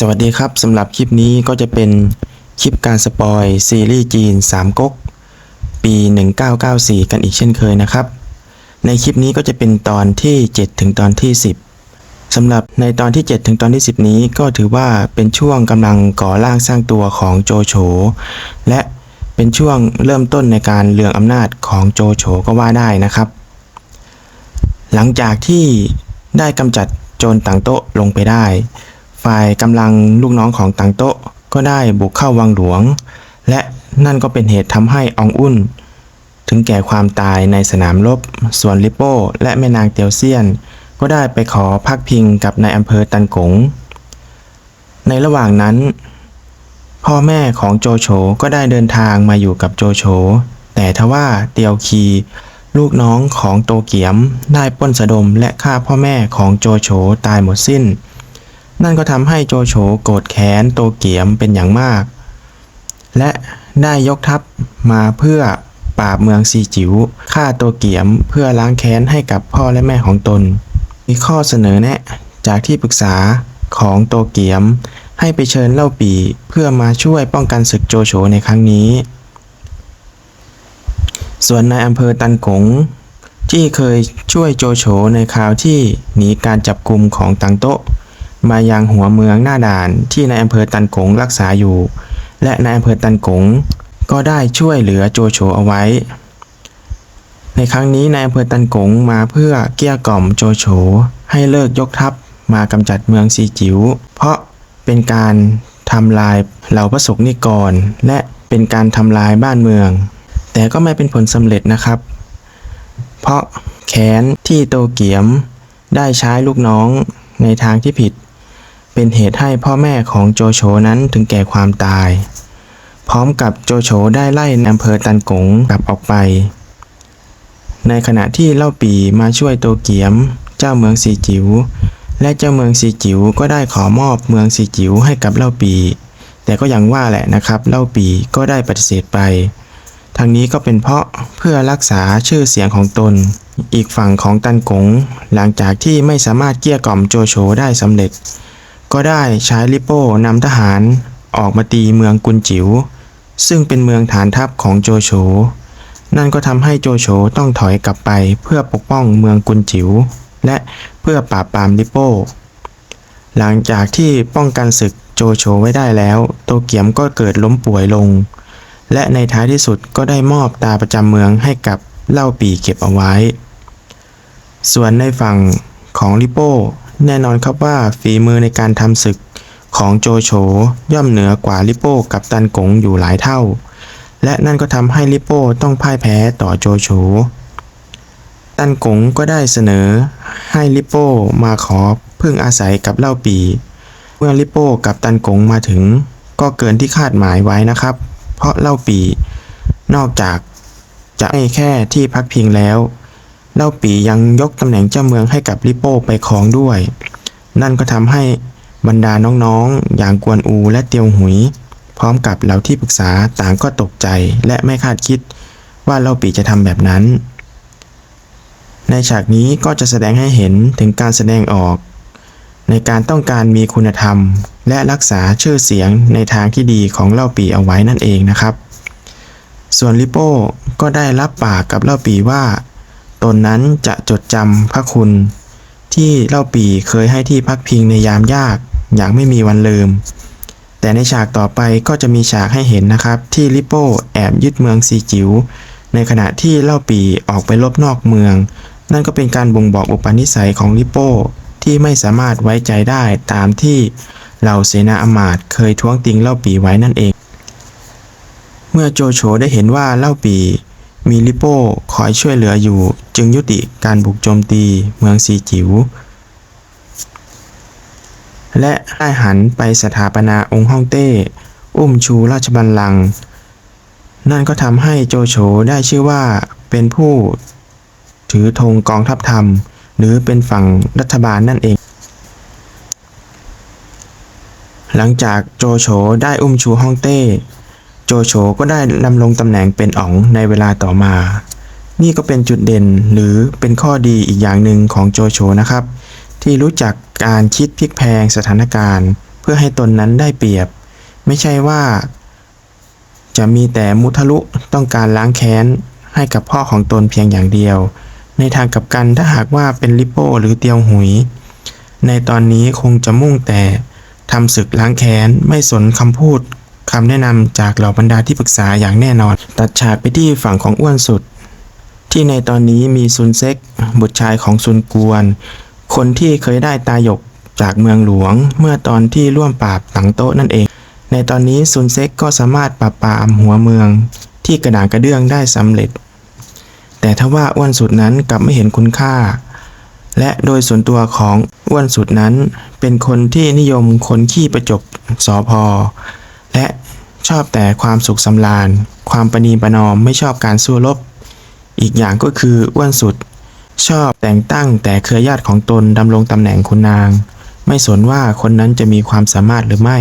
สวัสดีครับสำหรับคลิปนี้ก็จะเป็นคลิปการสปอยซีรีส์จีน 3ก๊กปี 1994 กันอีกเช่นเคยนะครับ ในคลิปนี้ก็จะเป็นตอนที่ 7 ถึงตอนที่ 10สำหรับในตอนที่ 7 ถึงตอนที่ 10 นี้ก็ถือว่าเป็นช่วงกำลังก่อร่างสร้างตัวของโจโฉและเป็นช่วงเริ่มต้นในการเลืองอำนาจของโจโฉก็ว่าได้นะครับ หลังจากที่ได้กำจัดโจรต่างโต๊ะลงไปได้ ฝ่ายกำลังลูกน้องของต่างโต๊ะก็ได้บุกเข้าวังหลวง และนั่นก็เป็นเหตุทำให้อองอุ่น ถึงแก่ความตายในสนามรบ ส่วนลิโป้และแม่นางเตียวเซียน ก็ได้ไปขอพักพิงกับนายอำเภอตันกง ในระหว่างนั้น พ่อแม่ของโจโฉก็ได้เดินทางมาอยู่กับโจโฉแต่ทว่าเตียวคีลูกน้องของโตเกียมได้ป้นสะดมและฆ่าพ่อแม่ของโจโฉตายหมดสิ้น นั่นก็ทำให้โจโฉโกรธแค้นโตเกียมเป็นอย่างมาก และได้ยกทัพมาเพื่อปราบเมืองซีจิ๋วฆ่าโตเกียมเพื่อล้างแค้นให้กับพ่อและแม่ของตน มีข้อเสนอแนะจากที่ปรึกษาของโตเกียม ให้ไปเชิญเล่าปีเพื่อมาช่วยป้องกันศึกโจโฉในครั้งนี้ ส่วนนายอำเภอตันกงที่เคยช่วยโจโฉในคราวที่หนีการจับกลุ่มของตังโต๊ะ มายังหัวเมืองหน้าด่านที่นายอำเภอตันกงรักษาอยู่ และนายอำเภอตันกงก็ได้ช่วยเหลือโจโฉเอาไว้ ในครั้งนี้นายอำเภอตันกงมาเพื่อเกี้ยกล่อมโจโฉให้เลิกยกทัพมากำจัดเมืองซีจิ๋วเพราะเป็นการทำลายเหล่าพระสงฆ์นิกร และเป็นการทำลายบ้านเมือง แต่ก็ไม่เป็นผลสำเร็จนะครับ เพราะแค้นที่โตเกียมได้ใช้ลูกน้องในทางที่ผิด เป็นเหตุให้พ่อแม่ของโจโฉนั้นถึงแก่ความตาย พร้อมกับโจโฉได้ไล่อำเภอตันกงกลับออกไป ในขณะที่เล่าปีมาช่วยโตเกียม เจ้าเมืองซีจิ๋วและเจ้าเมืองซีจิ๋วก็ได้ขอมอบเมืองซีจิ๋วให้กับเล่าปี แต่ก็ยังว่าแหละนะครับ เล่าปีก็ได้ปฏิเสธไปทางนี้ก็เป็นเพราะเพื่อรักษาชื่อเสียงของตน อีกฝั่งของตันกง หลังจากที่ไม่สามารถเกลี้ยกล่อมโจโฉได้สำเร็จ ก็ได้ใช้ลิโป้นำทหารออกมาตีเมืองกุนจิ๋วซึ่งเป็นเมืองฐานทัพของโจโฉ นั่นก็ทำให้โจโฉต้องถอยกลับไปเพื่อปกป้องเมืองกุนจิ๋วและเพื่อปราบปรามลิโป้ หลังจากที่ป้องกันศึกโจโฉไว้ได้แล้ว โตเกียมก็เกิดล้มป่วยลง และในท้ายที่สุดก็ได้มอบตาประจำเมืองให้กับเล่าปีเก็บเอาไว้ ส่วนในฝั่งของลิโป้ แน่นอนครับว่าฝีมือในการทำศึกของโจโฉย่อมเหนือกว่าลิโป้กับตันกงอยู่หลายเท่า และนั่นก็ทำให้ลิโป้ต้องพ่ายแพ้ต่อโจโฉตันกงก็ได้เสนอให้ลิโป้มาขอพึ่งอาศัยกับเล่าปี เมื่อลิโป้กับตันกงมาถึง ก็เกินที่คาดหมายไว้นะครับ เพราะเล่าปี นอกจากจะให้แค่ที่พักพิงแล้ว เล่าปียังยกตำแหน่งเจ้าเมืองให้กับลิโป้ไปครองด้วย นั่นก็ทำให้บรรดาน้องๆ อย่างกวนอูและเตียวหุย พร้อมกับเหล่าที่ปรึกษาต่างก็ตกใจและไม่คาดคิดว่าเล่าปีจะทำแบบนั้น ในฉากนี้ก็จะแสดงให้เห็นถึงการแสดงออก ในการต้องการมีคุณธรรม และรักษาชื่อเสียงในทางที่ดีของเล่าปีเอาไว้นั่นเองนะครับ ส่วนลิโป้ก็ได้รับปากกับเล่าปีว่า ตนนั้นจะจดจำพระคุณ ที่เล่าปีเคยให้ที่พักพิงในยามยากอย่างไม่มีวันลืม แต่ในฉากต่อไปก็จะมีฉากให้เห็นนะครับ ที่ลิโป้แอบยึดเมืองซีจิ๋วในขณะที่เล่าปีออกไปลบนอกเมือง นั่นก็เป็นการบ่งบอกอุปนิสัยของลิโป้ที่ไม่สามารถไว้ใจได้ตามที่เหล่าเสนาอมาตย์เคยท้วงติงเล่าปีไว้นั่นเอง เมื่อโจโฉได้เห็นว่าเล่าปี มีลิโป้คอยช่วยเหลืออยู่ จึงยุติการบุกโจมตีเมืองซีจิ๋วและได้หันไปสถาปนาองค์ฮ่องเต้ อุ้มชูราชบัลลังก์นั่นก็ทำให้โจโฉได้ชื่อว่าเป็นผู้ถือธงกองทัพธรรม หรือเป็นฝั่งรัฐบาลนั่นเอง หลังจากโจโฉได้อุ้มชูฮ่องเต้ โจโฉก็ได้ดำรงตำแหน่งเป็นอ๋องในเวลาต่อมา นี่ก็เป็นจุดเด่นหรือเป็นข้อดีอีกอย่างหนึ่งของโจโฉนะครับ ที่รู้จักการคิดพลิกแพงสถานการณ์ เพื่อให้ตนนั้นได้เปรียบ ไม่ใช่ว่า จะมีแต่มุทะลุต้องการล้างแค้นให้กับพ่อของตนเพียงอย่างเดียว ในทางกลับกันถ้าหากว่าเป็นลิโป้หรือเตียวหุย ในตอนนี้คงจะมุ่งแต่ทำศึกล้างแค้นไม่สนคำพูด คำแนะนำจากเหล่าบรรดาที่ปรึกษาอย่างแน่นอน ตัดฉากไปที่ฝั่งของอ้วนสุด ที่ในตอนนี้มีซุนเซ็ก บุตรชายของซุนกวน คนที่เคยได้ตายกจากเมืองหลวง เมื่อตอนที่ร่วมปราบตังโต๊ะนั่นเอง ในตอนนี้ซุนเซ็กก็สามารถปราบปรามหัวเมือง ที่กระด่างกระเดื่องได้สำเร็จ แต่ทว่าอ้วนสุดนั้นกลับไม่เห็นคุณค่า และโดยส่วนตัวของอ้วนสุดนั้น เป็นคนที่นิยมคนขี้ประจบสอพอ และชอบแต่ความสุขสำราญ ความประนีประนอมไม่ชอบการสู้รบ อีกอย่างก็คืออ้วนสุด ชอบแต่งตั้งแต่เครือญาติของตนดำรงตำแหน่งคุณนาง ไม่สนว่าคนนั้นจะมีความสามารถหรือไม่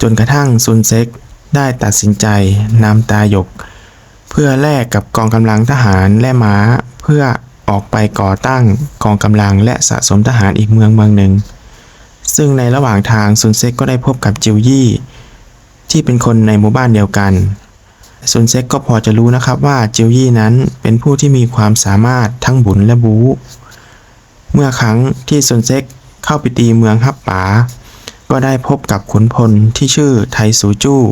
จนกระทั่งซุนเซ็กได้ตัดสินใจนำตาหยก เพื่อแลกกับกองกำลังทหารและม้า เพื่อออกไปก่อตั้งกองกำลังและสะสมทหารอีกเมืองเมืองหนึ่ง ซึ่งในระหว่างทางซุนเซ็กก็ได้พบกับจิวยี่ ที่เป็นคนในหมู่บ้านเดียวกันซุนเซ็กก็พอจะรู้นะครับว่าจิวยี่นั้นเป็นผู้ที่มีความสามารถทั้งบุญและบู๊เมื่อครั้งที่ซุนเซ็กเข้าไปตีเมืองฮับป๋า ก็ได้พบกับขุนพลที่ชื่อไทสูจู้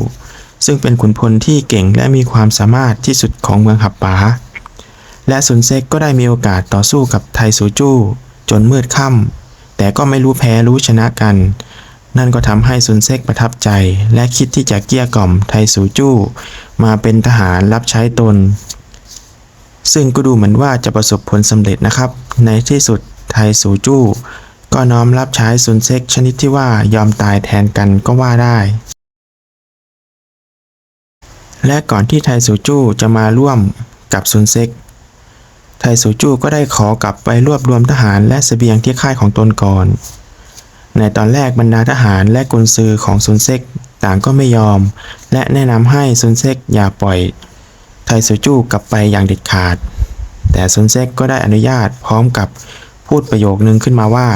ซึ่งเป็นขุนพลที่เก่งและมีความสามารถที่สุดของเมืองฮับป๋า และซุนเซ็กก็ได้มีโอกาสต่อสู้กับไทสูจู้จนมืดค่ำ แต่ก็ไม่รู้แพ้รู้ชนะกัน นั่นก็ทำให้ซุนเซกประทับใจ และคิดที่จะเกี้ยกล่อมไทสูจู้ มาเป็นทหารรับใช้ตน ซึ่งก็ดูเหมือนว่าจะประสบผลสำเร็จนะครับ ในที่สุดไทสูจู้ ก็น้อมรับใช้ซุนเซกชนิดที่ว่ายอมตายแทนกันก็ว่าได้และก่อนที่ไทสูจู้จะมาร่วมกับซุนเซก ไทสูจูก็ได้ขอกลับไปรวบรวมทหารและเสบียงที่ค่ายของตนก่อน ในตอนแรกบรรดาทหารและกุนซือของซุนเซ็กต่างก็ไม่ยอม และแนะนำให้ซุนเซ็กอย่าปล่อย ไทสูจูกลับไปอย่างเด็ดขาด แต่ซุนเซ็กก็ได้อนุญาตพร้อมกับพูดประโยคนึงขึ้นมาว่า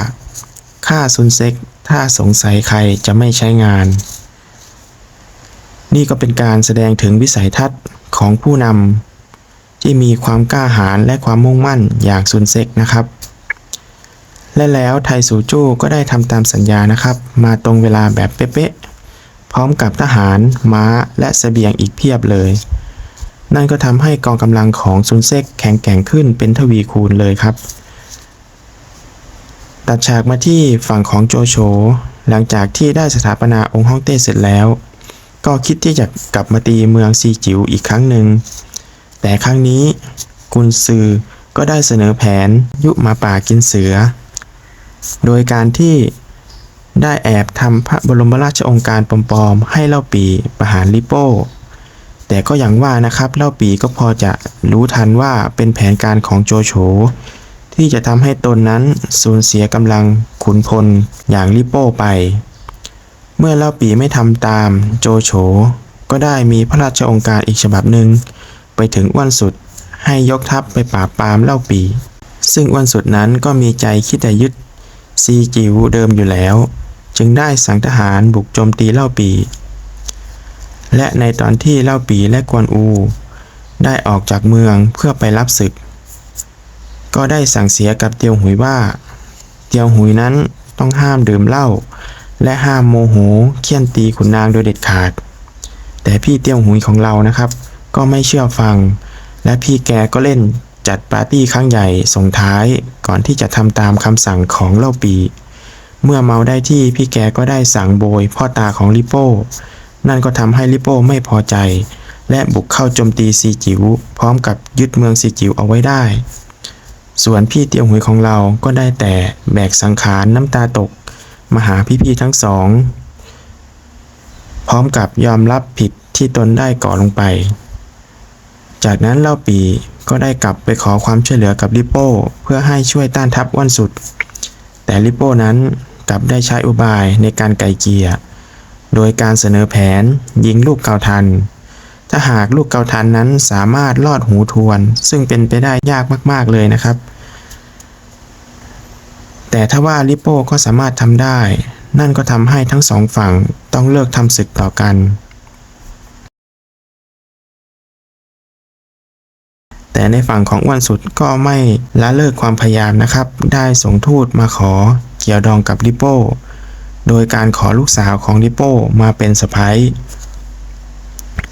ข้าซุนเซ็กถ้าสงสัยใครจะไม่ใช้งาน นี่ก็เป็นการแสดงถึงวิสัยทัศน์ของผู้นำ ที่มีความกล้าหาญและความมุ่งมั่นอย่างซุนเซ็กนะครับ และแล้วไทสูจู้ก็ได้ทำตามสัญญานะครับ มาตรงเวลาแบบเป๊ะๆ พร้อมกับทหาร ม้า และเสบียงอีกเพียบเลย นั่นก็ทำให้กองกำลังของซุนเซ็กแข็งแกร่งขึ้นเป็นทวีคูณเลยครับ ตัดฉากมาที่ฝั่งของโจโฉหลังจากที่ได้สถาปนาองค์ฮ่องเต้เสร็จแล้ว ก็คิดที่จะกลับมาตีเมืองซีจิ๋วอีกครั้งหนึ่ง แต่ครั้งนี้กุนซือก็ได้เสนอแผนยุหมาป่ากินเสือ โดยการที่ได้แอบทำพระบรมราชองค์การปลอมๆให้เล่าปีประหารลิโป้ แต่ก็อย่างว่านะครับเล่าปีก็พอจะรู้ทันว่าเป็นแผนการของโจโฉที่จะทำให้ตนนั้นสูญเสียกำลังขุนพลอย่างลิโป้ไป เมื่อเล่าปีไม่ทำตามโจโฉก็ได้มีพระราชองค์การอีกฉบับหนึ่ง ไปถึงอ้วนสุด ให้ยกทัพไปปราบปรามเล่าปี ซึ่งอ้วนสุดนั้นก็มีใจคิดจะยึดซีจิวเดิมอยู่แล้ว จึงได้สั่งทหารบุกโจมตีเล่าปี และในตอนที่เล่าปีและกวนอู ได้ออกจากเมืองเพื่อไปรับศึก ก็ได้สั่งเสียกับเตียวหุยว่า เตียวหุยนั้นต้องห้ามดื่มเหล้าและห้ามโมโหเคี่ยนตีขุนนางโดยเด็ดขาด แต่พี่เตียวหุยของเรานะครับ ก็ไม่เชื่อฟัง และพี่แกก็เล่นจัดปาร์ตี้ครั้งใหญ่ส่งท้ายก่อนที่จะทำตามคำสั่งของเล่าปี เมื่อเมาได้ที่พี่แกก็ได้สั่งโบยพ่อตาของลิโป้ นั่นก็ทำให้ลิโป้ไม่พอใจ และบุกเข้าโจมตีซีจิวพร้อมกับยึดเมืองซีจิวเอาไว้ได้ ส่วนพี่เตียวหุยของเราก็ได้แต่แบกสังขารน้ำตาตกมาหาพี่ๆทั้งสอง พร้อมกับยอมรับผิดที่ตนได้ก่อลงไป จากนั้นเล่าปีก็ได้กลับไปขอความช่วยเหลือกับลิโป้เพื่อให้ช่วยต้านทัพอ้วนสุด แต่ลิโป้นั้นกลับได้ใช้อุบายในการไกลเกลียโดยการเสนอแผนยิงลูกเกาทัน ถ้าหากลูกเกาทันนั้นสามารถลอดหูทวน ซึ่งเป็นไปได้ยากมาก ๆ เลยนะครับ แต่ถ้าว่าลิโป้ก็สามารถทำได้ นั่นก็ทำให้ทั้งสองฝั่งต้องเลิกทำศึกต่อกัน ในฝั่งของอ้วนสุดก็ไม่ละเลิกความพยายามนะครับ ได้ส่งทูตมาขอเกี่ยวดองกับลิโป้โดยการขอลูกสาวของลิโป้มาเป็นสะพ้าย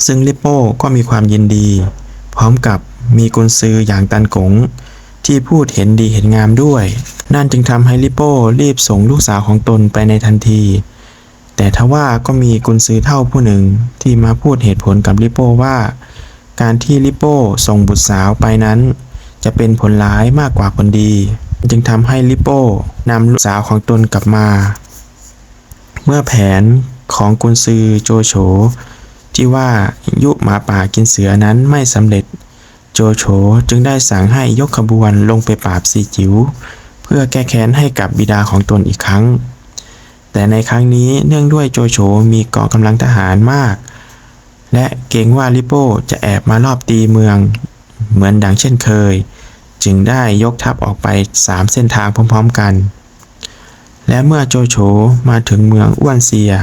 ซึ่งลิโป้ก็มีความยินดี พร้อมกับมีกุญซืออย่างตันกงที่พูดเห็นดีเห็นงามด้วย นั่นจึงทำให้ลิโป้รีบส่งลูกสาวของตนไปในทันที แต่ทว่าก็มีกุญซือเท่าผู้หนึ่งที่มาพูดเหตุผลกับลิโป้ว่า การที่ลิโป้ส่งบุตรสาวไปนั้น จะเป็นผลร้ายมากกว่าผลดี จึงทำให้ลิโป้นำลูกสาวของตนกลับมา เมื่อแผนของกุนซือโจโฉที่ว่ายุหมาป่ากินเสือนั้นไม่สำเร็จ โจโฉจึงได้สั่งให้ยกขบวนลงไปปราบซีจิ๋วเพื่อแก้แค้นให้กับบิดาของตนอีกครั้ง แต่ในครั้งนี้เนื่องด้วยโจโฉมีกองกำลังทหารมาก และเกรงว่าลิโป้จะแอบมารอบตีเมือง เหมือนดังเช่นเคย จึงได้ยกทัพออกไป 3 เส้นทางพร้อมๆกัน และเมื่อโจโฉมาถึงเมืองอ้วนเซีย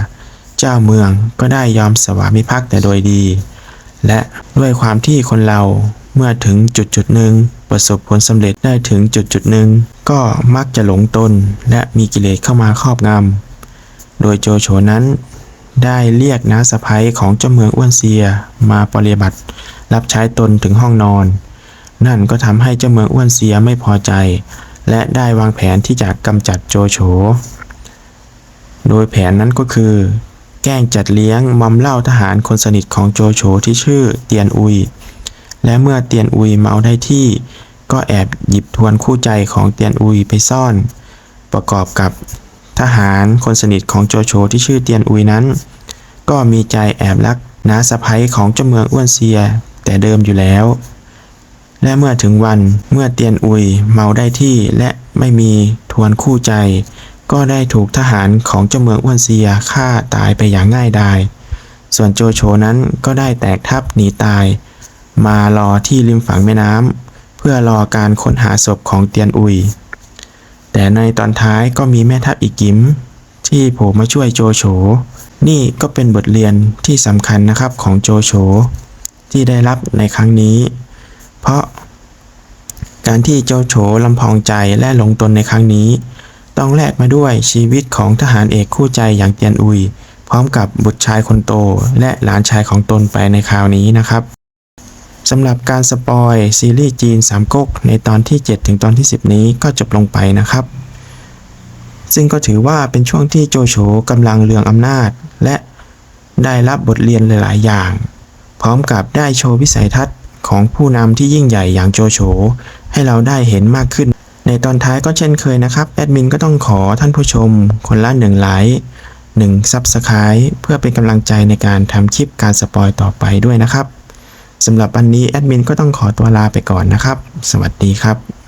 เจ้าเมืองก็ได้ยอมสวามิภักดิ์แต่โดยดี และด้วยความที่คนเราเมื่อถึงจุดจุดหนึ่งประสบผลสำเร็จได้ถึงจุดจุดหนึ่งก็มักจะหลงตนและมีกิเลสเข้ามาครอบงำโดยโจโฉนั้น ได้เรียกน้าสะพ้ยของเจ้าเมืองอ้วนเซียมาปฏิบัติ รับใช้ตนถึงห้องนอน นั่นก็ทำให้เจ้าเมืองอ้วนเซียไม่พอใจ และได้วางแผนที่จะกำจัดโจโฉ โดยแผนนั้นก็คือ แกล้งจัดเลี้ยงมอมเหล้าทหารคนสนิทของโจโฉที่ชื่อเตียนอุย และเมื่อเตียนอุยเมาได้ที่ ก็แอบหยิบทวนคู่ใจของเตียนอุยไปซ่อน ประกอบกับ ทหารคนสนิทของโจโฉที่ชื่อเตียนอุยนั้น ก็มีใจแอบรักน้าสะพ้ยของเจ้าเมืองอ้วนเซีย แต่เดิมอยู่แล้ว และเมื่อถึงวันเมื่อเตียนอุยเมาได้ที่และไม่มีทวนคู่ใจ ก็ได้ถูกทหารของเจ้าเมืองอ้วนเซียฆ่าตายไปอย่างง่ายดาย ส่วนโจโฉนั้นก็ได้แตกทัพหนีตาย มารอที่ริมฝั่งแม่น้ำเพื่อรอการค้นหาศพของเตียนอุย แต่ในตอนท้ายก็มีแม่ทัพอีกกิม ที่โผล่มาช่วยโจโฉ นี่ก็เป็นบทเรียนที่สำคัญนะครับของโจโฉที่ได้รับในครั้งนี้ เพราะการที่โจโฉลำพองใจและหลงตนในครั้งนี้ ต้องแลกมาด้วยชีวิตของทหารเอกคู่ใจอย่างเตียนอุย พร้อมกับบุตรชายคนโตและหลานชายของตนไปในคราวนี้นะครับ สำหรับการสปอยซีรีส์จีนสามก๊กในตอนที่ 7 ถึงตอนที่ 10 นี้ก็จบลงไปนะครับ ซึ่งก็ถือว่าเป็นช่วงที่โจโฉกำลังเลืองอำนาจ และได้รับบทเรียนหลาย ๆ อย่าง พร้อมกับได้โชว์วิสัยทัศน์ของผู้นำที่ยิ่งใหญ่อย่างโจโฉให้เราได้เห็นมากขึ้น ในตอนท้ายก็เช่นเคยนะครับ แอดมินก็ต้องขอท่านผู้ชม คนละหนึ่งไลค์หนึ่งซับสไคร b ์เพื่อเป็นกำลังใจในการทำคลิปการสปอยต่อไปด้วยนะครับ สำหรับวันนี้แอดมินก็ต้องขอตัวลาไปก่อนนะครับ สวัสดีครับ